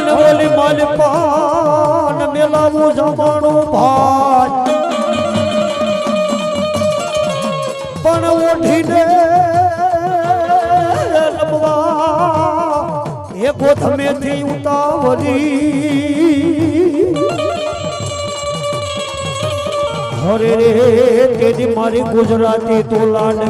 અને ઓલી પાન મેલાવું જમાણું ભાઈ. પણ ઓઢીને રમવા એ ગોથમેથી ઉતાવળી. હરે રે, તેજી મારી ગુજરાતી તો લાડ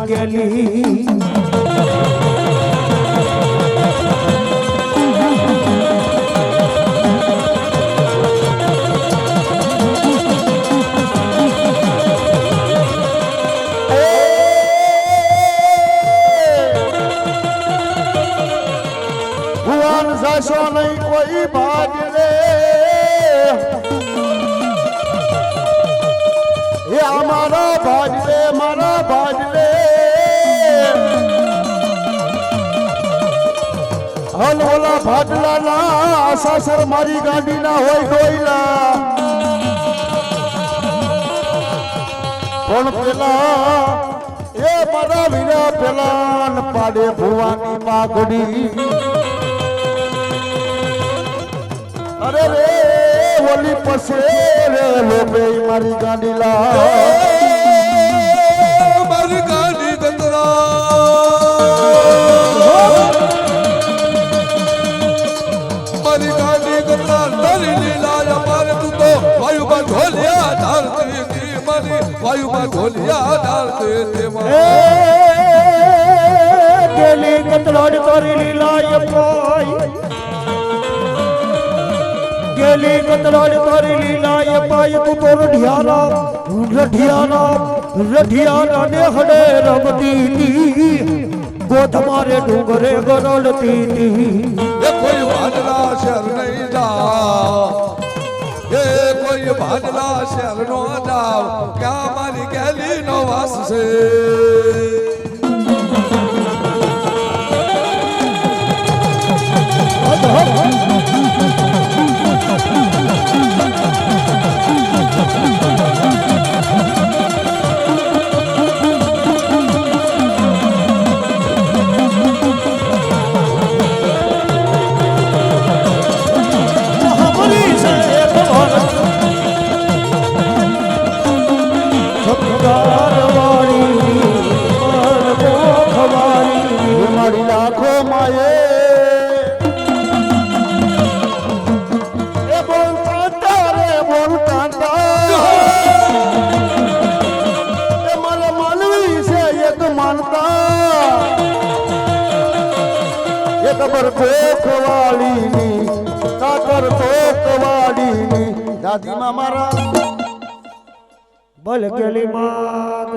કોઈ ભાગ રે એ અમારા ભાગ રે મારા ભાગ રે હલ ઓલા ભાગલા ના સાસર મારી ગાડી ના હોય ગોયલા પણ પેલા એ મારા વીરા પેલા પાડે ભુવાની પાઘડી અરે રે ઓલી પસે રે લોબે મારી ગાડી લા. મારી ગાડી ગંદરા મારી ગાડી ગંદરા તારી લીલા મારે તું તો વાયુમાં ઢોલિયા ધારતી હતી મારી. વાયુમાં ઢોલિયા ધારતી હતી મારી. કતરાડ તારી લીલાય ગેલી કતરાડ તારી લીલાય પાય તું તો રઢિયાના રઢિયાના રઢિયાના ને હડે રમતી તી ગોધ મારે ડુંગરે ગરડતી તી એ કોઈ ભાડલા શહેર નહીં જાવ. એ કોઈ ભાડલા શહેર નો જાવ. ક્યાં મારી ગેલી નો વાસ છે? કેલી માત.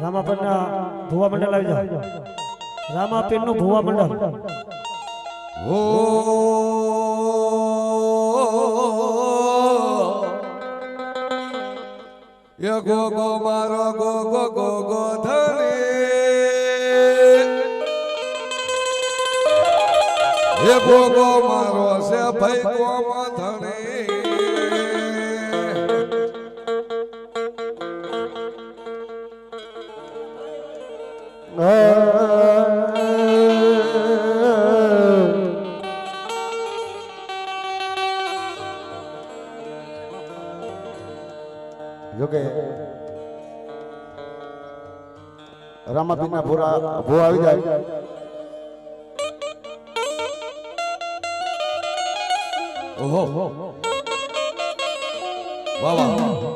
રામાપરના ભુવા મંડળ આવી જાઓ. રામાપીરનું ભુવા મંડળ. એ ગો ગો મારો ગો ગો ગો ગો ધણી. એ ગો ગો મારો ભાઈ કોમ ધણી જોકે ભૂરા ભૂ આવી જાય. ઓહો. વાહ વાહ.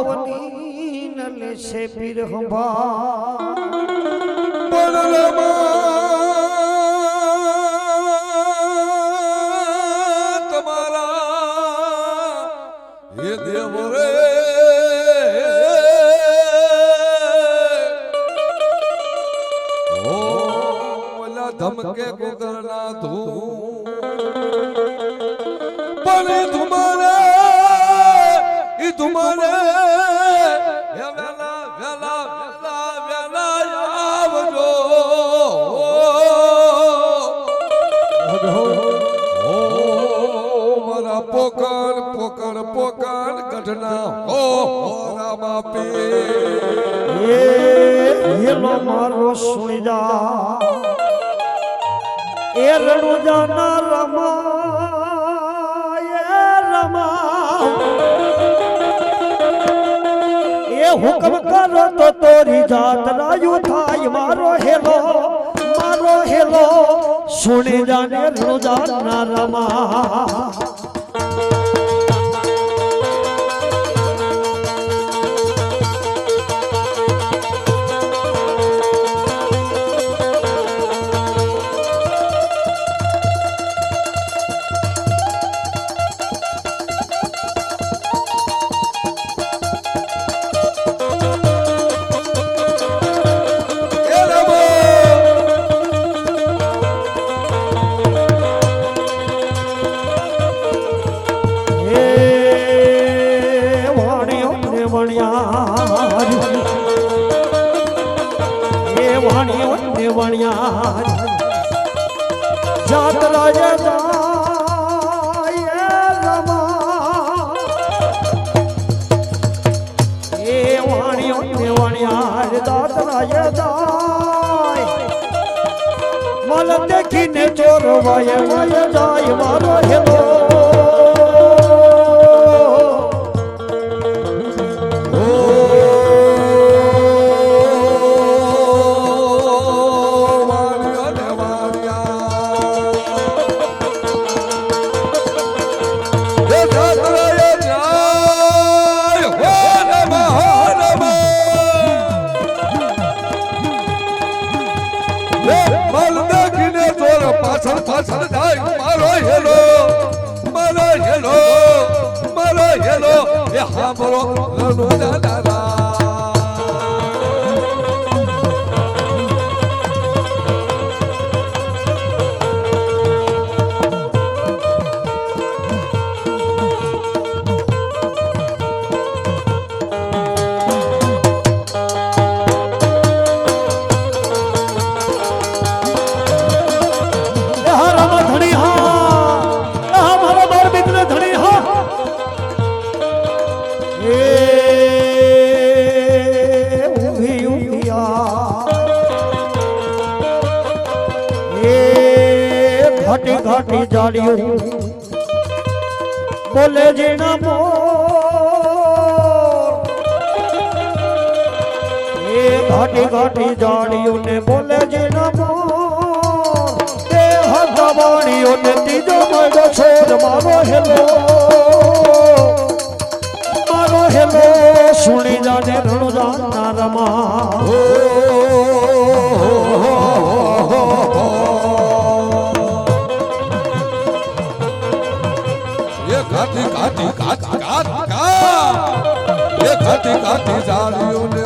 બોલા હવની ન લેશે પીર હંભા બળમાં મારો સુણી જા એ રણુજા ના રમા એ રમા. એ હુકમ કરો તો તોરી જાત રાયુ થાય. મારો હેલો મારો હેલો, સુણી જાને રણુજા ના રમા. વાય વાય જાય મારો હેલો પાછળ જાય મારો હેલો મારો હેલો મારો હેલો. એ હાંભળો રણુ ઘાટી જાડિયું બોલે જીણા મોર એ ઘાટી ઘાટી જાડિયું ને બોલે જીણા મોર તે હગવાણીઓ ને ત્રીજો મળ્યો છોડ મારો હેલો મારો હેલો સુણી જાને રણુજા ના ઘાટી ઘાટી ઘાટી ઘાટ ઘાટ એ ઘાટી ઘાટી જાળીઓને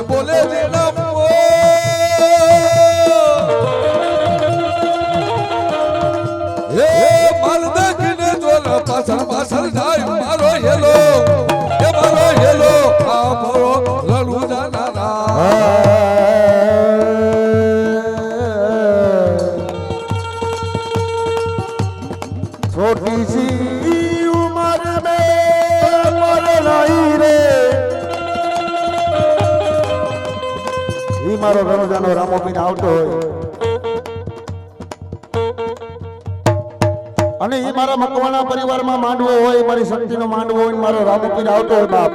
મારા મકવાણા પરિવારમાં માંડવો હોય, મારી શક્તિનો માંડવો હોય, મારો રામપીર આવતો હોય બાપ.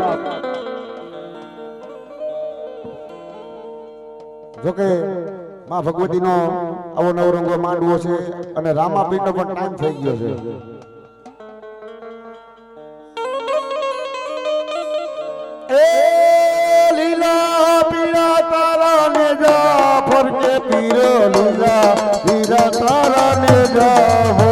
જોકે માં ભગવતીનો આવો નવરંગો માંડવો છે અને રામાપીરનો પણ ટાઈમ થઈ ગયો છે. એ લીલા પીળા તારા ને જા, ફરકે પીરો લીલા પીરા તારા ને જા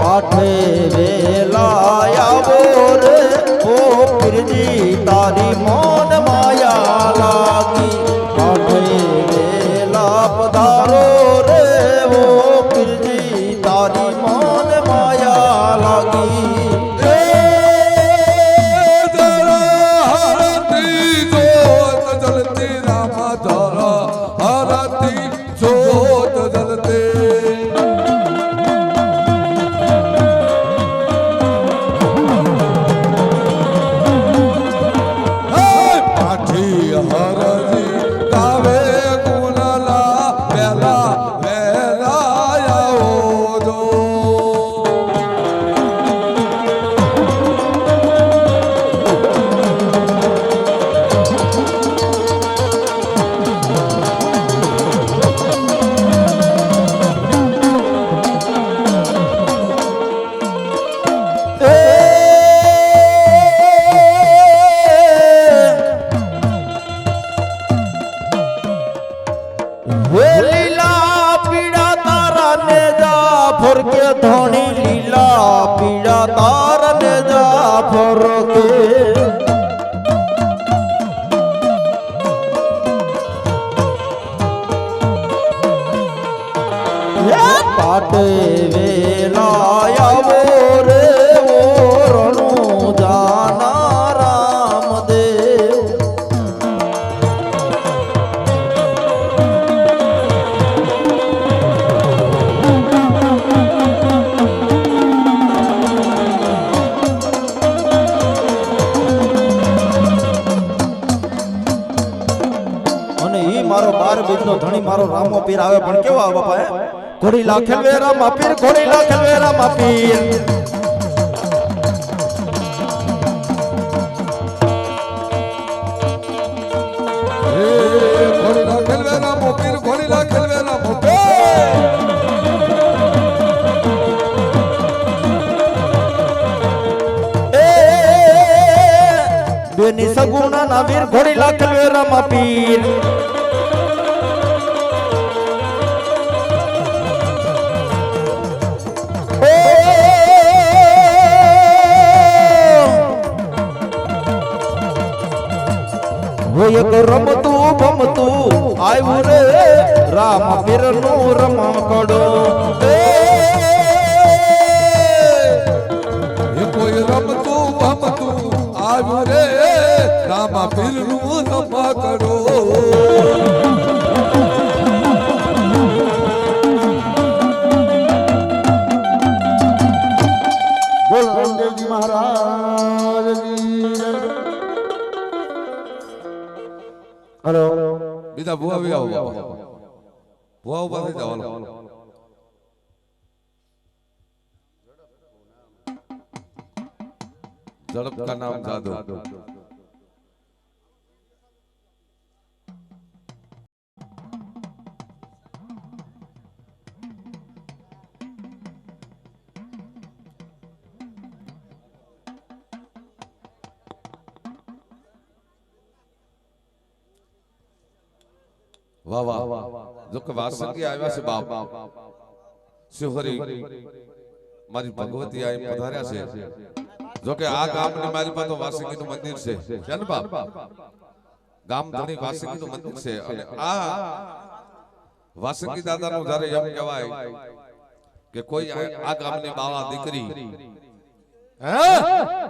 પાઠે વેલા આવો રે. ઓ પીરજી તારી મોન માયા લાગી. આઠે વેલા પધારો મારો રામો પીર આવે પણ કેવો આવે બાપા ઘોડી લાખેલ વે રામા પીર ઘોડી લાખેલ વે રામા પીર બેની સગુણા ના વીર ઘોડી લાખેલ વેરા રામા પીર. હોય એક રમતું ભમતું આવ્યું રે, રામ પીરનું રમકડો કોઈ રમતું ભમતું આવ્યું રે, રામા પીરનું નમા હલો. બીજા ભુવા બી આવો ભુવા ઊભા થઈ જાવ. ઝડપ કા નામ જાદવ. વાહ વાહ જો કે વાસંગી આવ્યા છે બાપ. શિવહરી, મારી ભગવતી આ પધાર્યા છે. જો કે આ ગામની મારી પાસે વાસંગીનું મંદિર છે. છે ને બાપ? ગામ ધણી વાસંગીનું મંદિર છે. અને આ વાસંગી દાદાનું જયારે એમ કહેવાય કે કોઈ આ ગામની બાવા દીકરી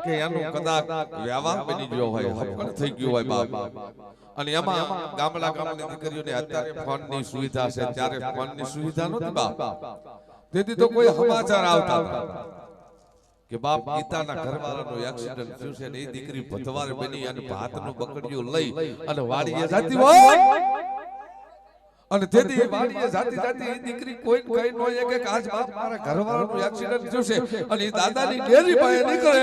કે એનું કદાચ વ્યવહાર બની ગયો હોય થઈ ગયું હોય બાપ. અને એમાં ગામડા ગામની દીકરીઓને અત્યારે ફોનની સુવિધા છે. ત્યારે ફોનની સુવિધા નથી બાપ તેથી તો કોઈ સમાચાર આવતા કે બાપ ગીતાના ઘરવાળાનો એક્સિડન્ટ થયો છે ને એ દીકરી ભતવાર બની અને ભાતનું બકડિયું લઈ અને વાડીએ જાતી હોય. અને તેથી વાડીએ જાતી જાતી એ દીકરી કોઈ કઈ નો એક આજ બાપ મારા ઘરવાળાનો એક્સિડન્ટ થયો છે અને એ દાદાની ડેરી પાસે નીકળે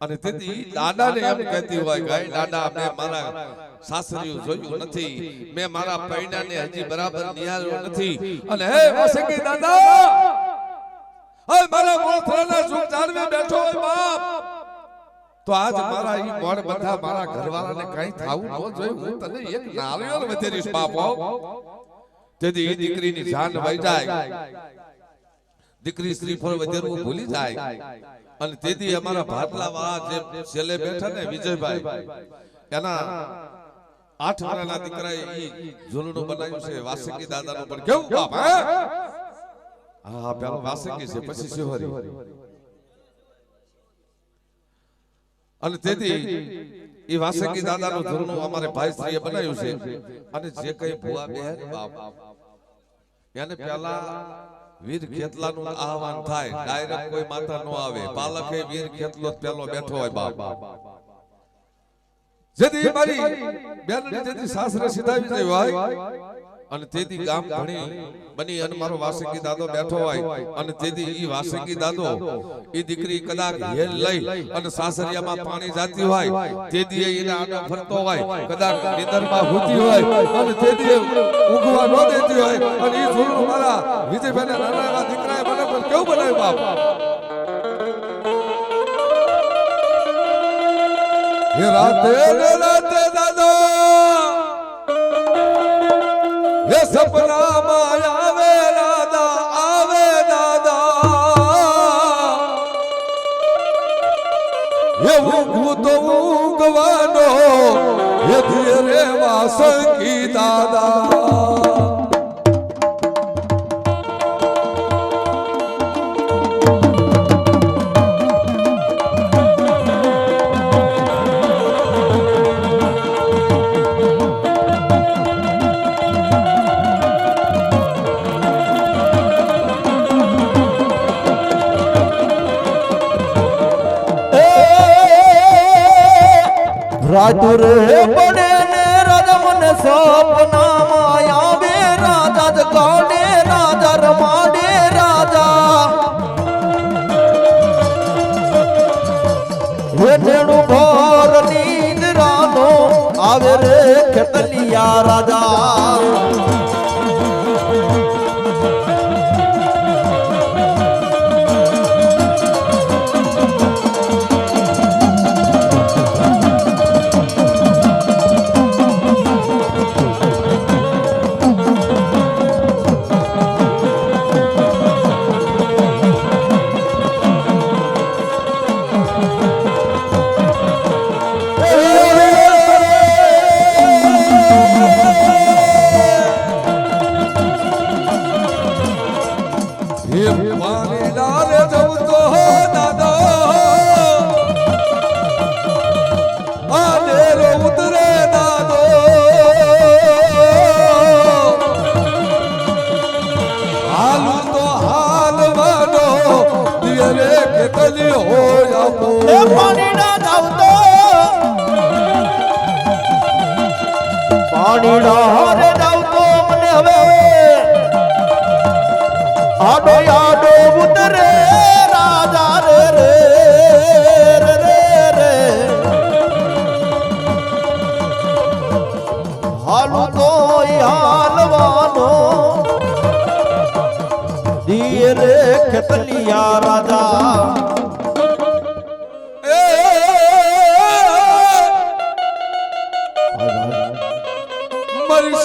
અને તેથી દાદાને એમ કહેતી હોય ભાઈ દાદા મેં મારા સાસરીયું જોયું નથી. મેં મારા પૈણાને હજી બરાબર નિહાળ્યો નથી. અને હે વાસંગી દાદા! હે મારા મોથરાના સુખ જાળવે બેઠો હોય બાપ. તો આજ મારા ઈ મોડ બધા મારા ઘરવાળાને કઈ થાવું ન જોઈએ હું તને એક નારિયેળ વધેરીશ બાપો તેથી એ દીકરીની જાન વહી જાય દીકરી શ્રીફળ વધેરવું ભૂલી જાય. અને તેથી અમારા ભાટલા વાળા જે છેલ્લે બેઠા ને વિજયભાઈ એના આઠ વર્ષના દીકરા એ ઝૂલણું બનાવ્યું છે વાસંગી દાદાનું પણ કેવું બાપ હે? હા? પેલો વાસકી છે પછી શિવરી અને તેથી એ વાસંગી દાદાનું ઝૂલણું અમારે ભાઈ શ્રીએ બનાવ્યું છે. અને જે કઈ ભુવા બેન બાપ. એને પેલા વીર ખેતલાનું આહવાન થાય. ડાયરેક્ટ કોઈ માતા નો આવે. પાલકે વીર ખેતલો પેલો બેઠો હોય બાપ. જેથી મારી બેન જેથી સાસરે સીધાવી જાય હોય અને તેથી ગામ ભણી બની અને મારો વાસંગી દાદો બેઠો હોય. અને તેથી ઈ વાસંગી દાદો ઈ દીકરી કદાચ હેલ લઈ અને સાસરિયામાં પાણી જાતી હોય. તેથી એને આડો ફરતો હોય. કદાચ નિંદરમાં ભૂતી હોય અને તેથી ઊંઘવા ન દેતી હોય. અને ઈ જોડું મારા વિજયભાઈ નાના એવા દીકરાએ મને પણ કેવું બનાવ્યું બાપ? હે રાતે રાતે દાદો! સપનામાં આવે દાદા આવે દાદા. હે હું તો ઊંઘવાનો હે ધીરે વાસંગી દાદા. રાજુ રે પડે ને રાજા મને સપનામાં આવે રાજા જ કાઢે, રાજા રમાડે રાજા. હેઠેણું ભોર નીંદ રાનો આવે રે ખેતલિયા રાજા.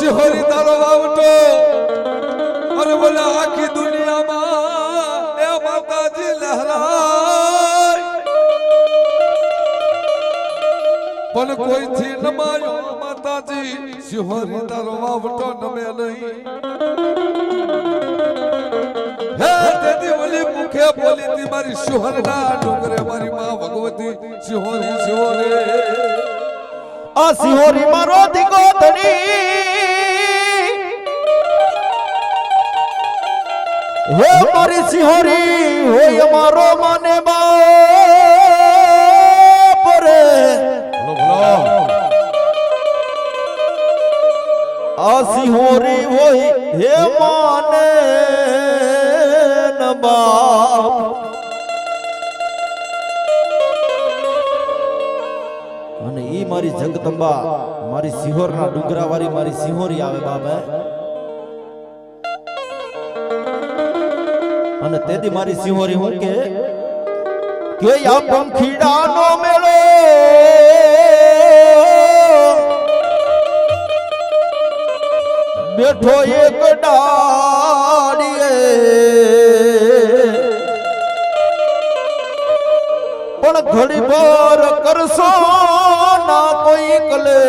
શિહોરી તારો આવતો અને બોલે, આખી દુનિયામાં એ માતાજી લહેરાય. પણ કોઈથી નમાયો માતાજી શિહોરી તારો આવતો નમે નહીં. મારી શિહોરના ભગવતી શિહોરી શિહોરે આ સિહોરી મારો દીકો ધણી હે મારી સિંહોરી હોય અમારો મને બાપ આ સિંહોરી હોય હે માને બાપ. અને ઈ મારી જગદંબા, મારી સિહોરના ડુંગરા વાળી મારી સિંહોરી આવે બાબા અને તેથી મારી સિંહોરી હું કે કે આ પંખીડાનો મેળો બેઠો એક ડાળીએ. પણ ઘડી ભર કરશો ના કોઈ કલે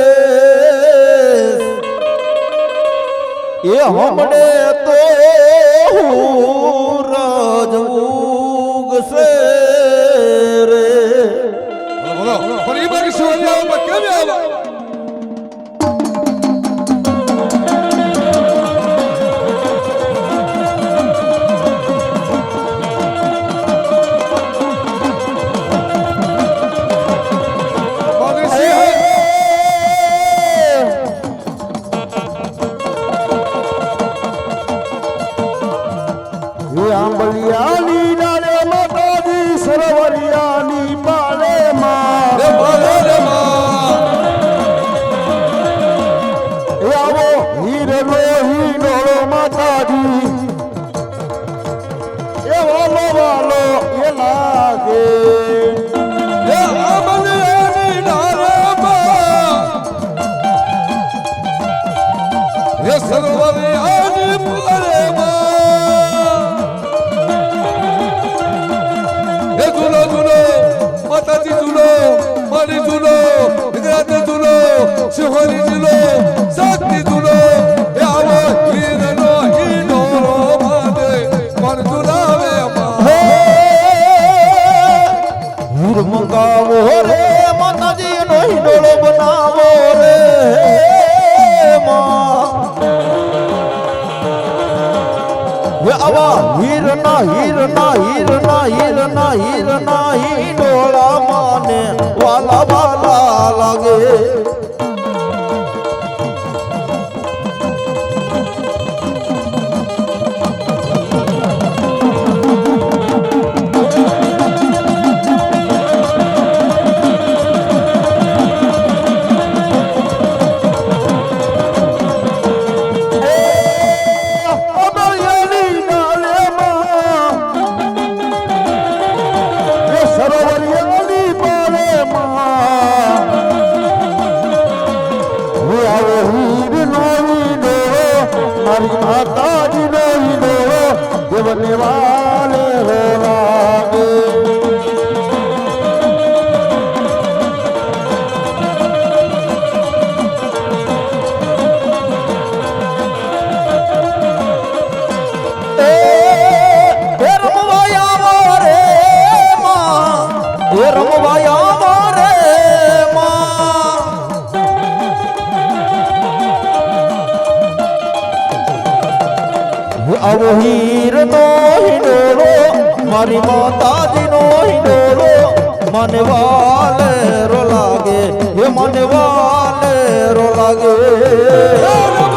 એ હમણે તો રજ ઉગશે રે. બોલો કેમ આવે એ આંબલિયાની ડાળે માતાજી સરોવરિયાની પાલે માં. આવો હીરનો હિંડોળો માતાજી. આવા હીર ના હીર ના હીર ના હીર ના હીર ના હિંડોળા માને, વાલા વાલા લાગે. દેવને વાલે હો લાગે એ એ રમવા આવો રે માં એ મારી માતાજી નો હિંડોળો મને વાલે રો લાગે હે મને વાલે રો લાગે.